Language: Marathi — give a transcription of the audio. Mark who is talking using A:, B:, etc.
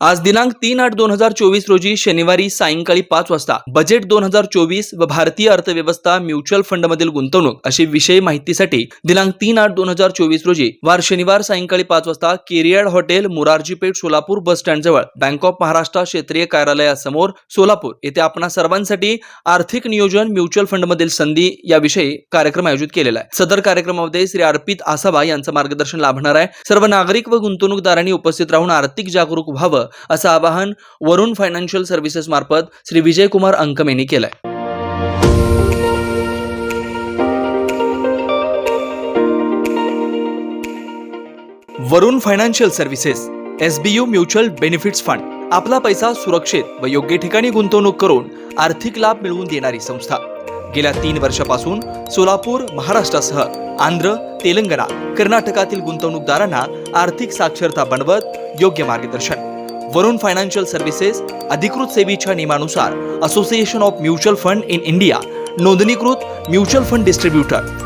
A: आज दिनांक तीन आठ दोन हजार चोवीस रोजी शनिवारी सायंकाळी पाच वाजता बजेट दोन हजार चोवीस व भारतीय अर्थव्यवस्था म्युच्युअल फंडमधील गुंतवणूक अशी विषय माहितीसाठी दिनांक तीन आठ दोन हजार चोवीस रोजी वार शनिवार सायंकाळी पाच वाजता केरियाड hotel Murarjipeth Solapur bus stand जवळ बँक ऑफ महाराष्ट्र क्षेत्रीय कार्यालयासमोर सोलापूर येथे आपणा सर्वांसाठी आर्थिक नियोजन म्युच्युअल फंडमधील संधी याविषयी कार्यक्रम आयोजित केलेला आहे. सदर कार्यक्रमामध्ये श्री अर्पित आसाबा यांचं मार्गदर्शन लाभणार आहे. सर्व नागरिक व गुंतवणूकदारांनी उपस्थित राहून आर्थिक जागरूक व्हावं असं आवाहन वरुण फायनान्शियल सर्व्हिसेस मार्फत श्री विजयकुमार अंकम यांनी केलंय. Varun financial services S B U mutual benefits fund आपला पैसा सुरक्षित व योग्य ठिकाणी गुंतवणूक करून आर्थिक लाभ मिळवून देणारी संस्था. गेल्या तीन वर्षापासून सोलापूर महाराष्ट्रासह आंध्र तेलंगणा कर्नाटकातील गुंतवणूकदारांना आर्थिक साक्षरता बनवत योग्य मार्गदर्शन. वरुण फायनान्शियल सर्व्हिसेस अधिकृत सेवेच्या नियमानुसार association of mutual fund in India नोंदणीकृत mutual fund distributor